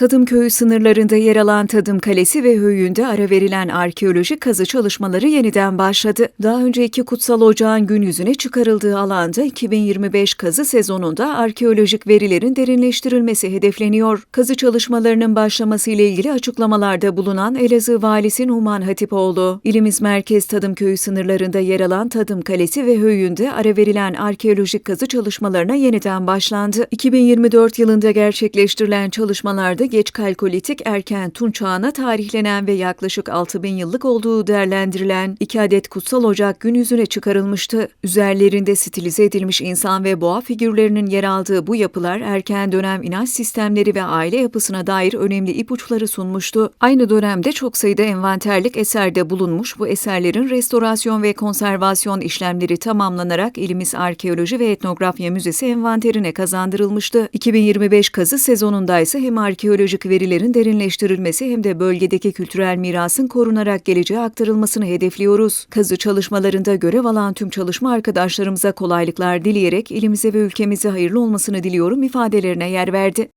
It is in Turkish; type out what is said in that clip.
Tadım köyü sınırlarında yer alan Tadım Kalesi ve Höyü'nde ara verilen arkeolojik kazı çalışmaları yeniden başladı. Daha önce iki kutsal ocağın gün yüzüne çıkarıldığı alanda 2025 kazı sezonunda arkeolojik verilerin derinleştirilmesi hedefleniyor. Kazı çalışmalarının başlaması ile ilgili açıklamalarda bulunan Elazığ Valisi Numan Hatipoğlu, ilimiz merkez Tadım köyü sınırlarında yer alan Tadım Kalesi ve Höyü'nde ara verilen arkeolojik kazı çalışmalarına yeniden başlandı. 2024 yılında gerçekleştirilen çalışmalarda geç kalkolitik erken Tunç çağına tarihlenen ve yaklaşık 6000 yıllık olduğu değerlendirilen iki adet kutsal ocak gün yüzüne çıkarılmıştı. Üzerlerinde stilize edilmiş insan ve boğa figürlerinin yer aldığı bu yapılar erken dönem inanç sistemleri ve aile yapısına dair önemli ipuçları sunmuştu. Aynı dönemde çok sayıda envanterlik eserde bulunmuş bu eserlerin restorasyon ve konservasyon işlemleri tamamlanarak ilimiz Arkeoloji ve Etnografya Müzesi envanterine kazandırılmıştı. 2025 kazı sezonunda ise hem arkeolojik verilerin derinleştirilmesi hem de bölgedeki kültürel mirasın korunarak geleceğe aktarılmasını hedefliyoruz. Kazı çalışmalarında görev alan tüm çalışma arkadaşlarımıza kolaylıklar dileyerek ilimize ve ülkemize hayırlı olmasını diliyorum ifadelerine yer verdi.